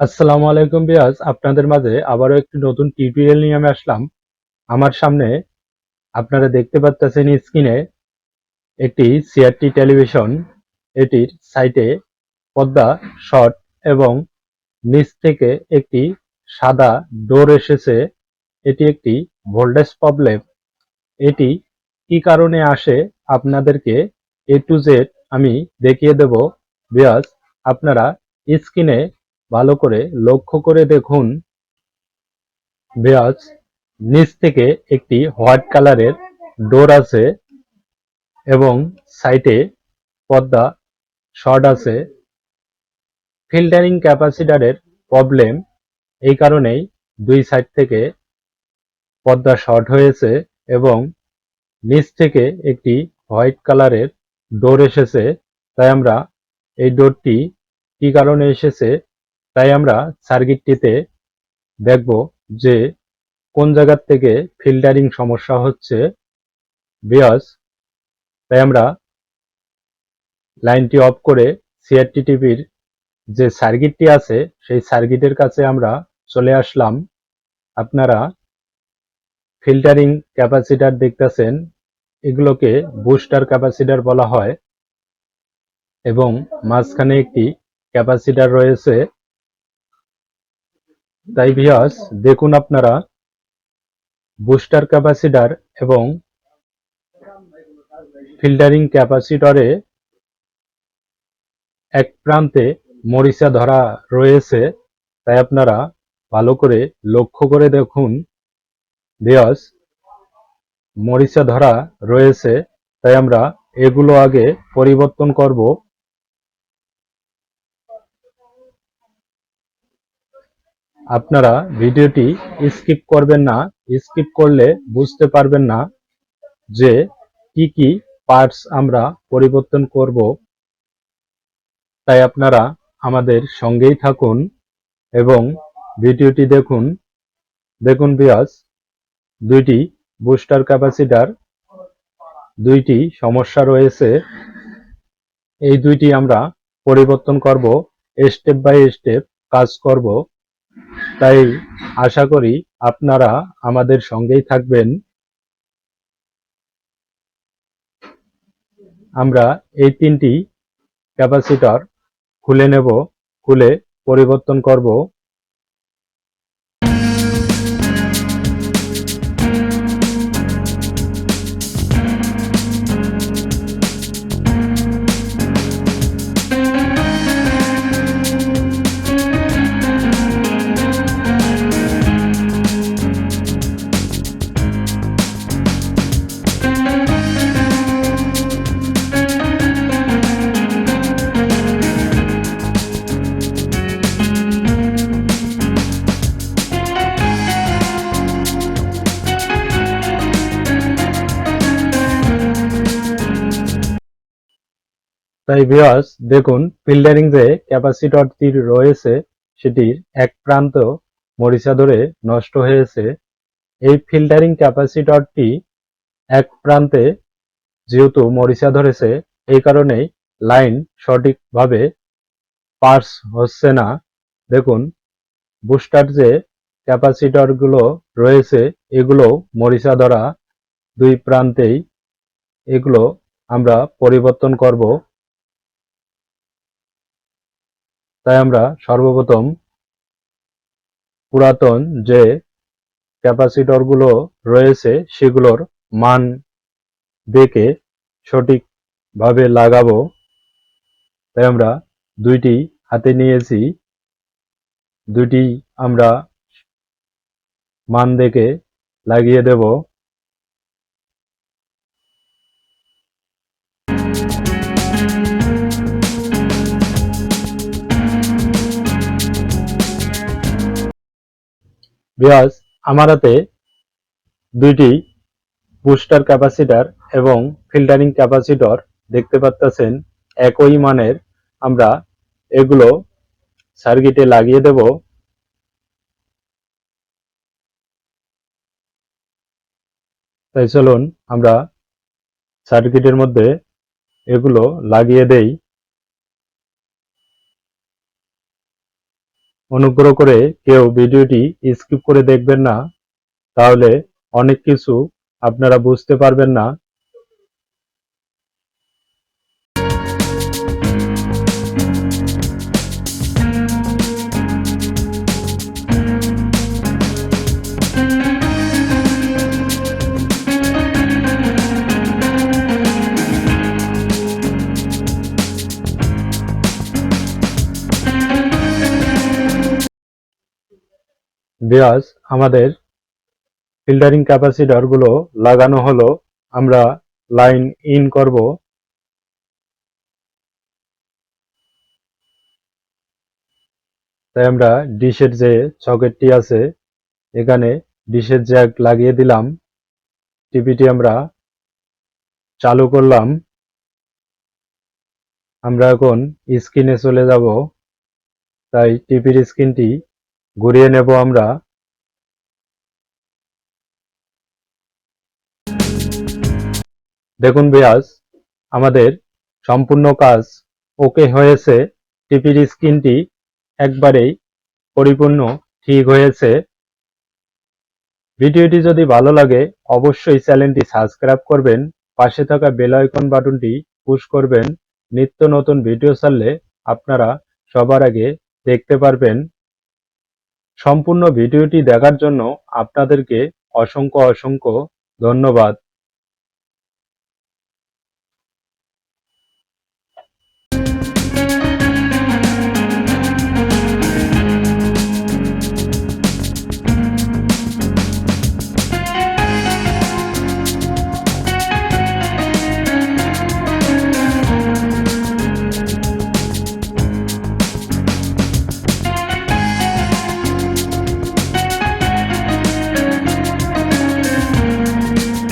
আসসালামু আলাইকুম বিয়াজ আপনাদের মাঝে আবারও একটি নতুন টিউটোরিয়াল নিয়ে আমি আসলাম। আমার সামনে আপনারা দেখতে পাচ্ছেন স্ক্রিনে একটি সিআরটি টেলিভিশন এটির সাইটে পর্দা শর্ট এবং নিচ থেকে একটি সাদা ডোর এসেছে। এটি একটি ভোল্টেজ প্রবলেম এটি কি কারণে আসে আপনাদেরকে এ টু জেড আমি দেখিয়ে দেব। বিয়াজ আপনারা স্ক্রিনে ভালো করে লক্ষ্য করে দেখুন, বেয়াজ, নিচ থেকে একটি হোয়াইট কালারের ডোর আছে এবং সাইটে পর্দা, শর্ট আছে। ফিল্টারিং ক্যাপাসিটারের প্রবলেম, এই কারণেই দুই সাইড থেকে পর্দা শর্ট হয়েছে এবং নিচ থেকে একটি হোয়াইট কালারের ডোর এসেছে। তাই আমরা এই ডোরটি কি কারণে এসেছে তাই আমরা সার্কিটটিতে দেখব যে কোন জায়গার থেকে ফিল্টারিং সমস্যা হচ্ছে বিয়াস। তাই আমরা লাইনটি অফ করে সিআরটি টিভির যে সার্কিটটি আছে, সেই সার্কিটের কাছে আমরা চলে আসলাম। আপনারা ফিল্টারিং ক্যাপাসিটার দেখতেছেন, এগুলোকে বুস্টার ক্যাপাসিটার বলা হয় এবং মাঝখানে একটি ক্যাপাসিটার রয়েছে। তাই ভিয়াস দেখুন আপনারা বুস্টার ক্যাপাসিটার এবং ফিল্টারিং ক্যাপাসিটরে এক প্রান্তে মরিচা ধরা রয়েছে। তাই আপনারা ভালো করে লক্ষ্য করে দেখুন। ভিয়াস মরিচা ধরা রয়েছে। তাই আমরা এগুলো আগে পরিবর্তন করব। আপনারা ভিডিওটি স্কিপ করবেন না, স্কিপ করলে বুঝতে পারবেন না যে কি কি পার্টস আমরা পরিবর্তন করব। তাই আপনারা আমাদের সঙ্গেই থাকুন এবং ভিডিওটি দেখুন। দেখুন বিয়াস দুইটি বুস্টার ক্যাপাসিটার দুইটি সমস্যা রয়েছে। এই দুইটি আমরা পরিবর্তন করব স্টেপ বাই স্টেপ কাজ করব। তাই আশা করি আপনারা আমাদের সঙ্গেই থাকবেন। আমরা এই তিনটি ক্যাপাসিটর খুলে নেব, খুলে পরিবর্তন করব। তাই ভিউয়ার্স দেখুন ফিল্টারিং যে ক্যাপাসিটরটি রয়েছে, সেটির এক প্রান্ত মরিচা ধরে নষ্ট হয়েছে। এই ফিল্টারিং ক্যাপাসিটরটি এক প্রান্তে যেহেতু মরিচা ধরেছে, এই কারণেই লাইন সঠিকভাবে পাস হচ্ছে না। দেখুন বুস্টার যে ক্যাপাসিটরগুলো রয়েছে এগুলো মরিচা ধরা দুই প্রান্তেই, এগুলো আমরা পরিবর্তন করব। তাই আমরা সর্বপ্রথম পুরাতন যে ক্যাপাসিটরগুলো রয়েছে সেগুলোর মান দেখে সঠিকভাবে লাগাবো। তাই আমরা দুইটি হাতে নিয়েছি। দুইটি আমরা মান দেখে লাগিয়ে দেব। বিয়াস আমার হাতে দুইটি বুস্টার ক্যাপাসিটর এবং ফিল্টারিং ক্যাপাসিটর দেখতে পাচ্ছেন একই মানের। আমরা এগুলো সার্কিটে লাগিয়ে দেব। তাই চলুন আমরা সার্কিটের মধ্যে এগুলো লাগিয়ে দেই। অনুগ্রহ করে কেউ ভিডিওটি স্কিপ করে দেখবেন না, তাহলে অনেক কিছু আপনারা বুঝতে পারবেন না। বিয়াস আমাদের ফিল্টারিং ক্যাপাসিটরগুলো লাগানো হলো, আমরা লাইন ইন করব। তাই আমরা ডিশের যে সকেটটি আছে, এখানে ডিশের জ্যাক লাগিয়ে দিলাম টিভিটি আমরা চালু করলাম। আমরা এখন স্ক্রিনে চলে যাব। তাই টিভির স্ক্রিনটি ঘুরিয়ে নেব আমরা। দেখুন বিয়াস, আমাদের সম্পূর্ণ কাজ ওকে হয়েছে। টিভির স্ক্রিনটি একবারেই পরিপূর্ণ ঠিক হয়েছে। ভিডিওটি যদি ভালো লাগে, অবশ্যই চ্যানেলটি সাবস্ক্রাইব করবেন, পাশে থাকা বেল আইকন বাটনটি পুশ করবেন। নিত্য নতুন ভিডিও ছাড়লে আপনারা সবার আগে দেখতে পারবেন। সম্পূর্ণ ভিডিওটি দেখার জন্য আপনাদেরকে অসংখ্য অসংখ্য ধন্যবাদ।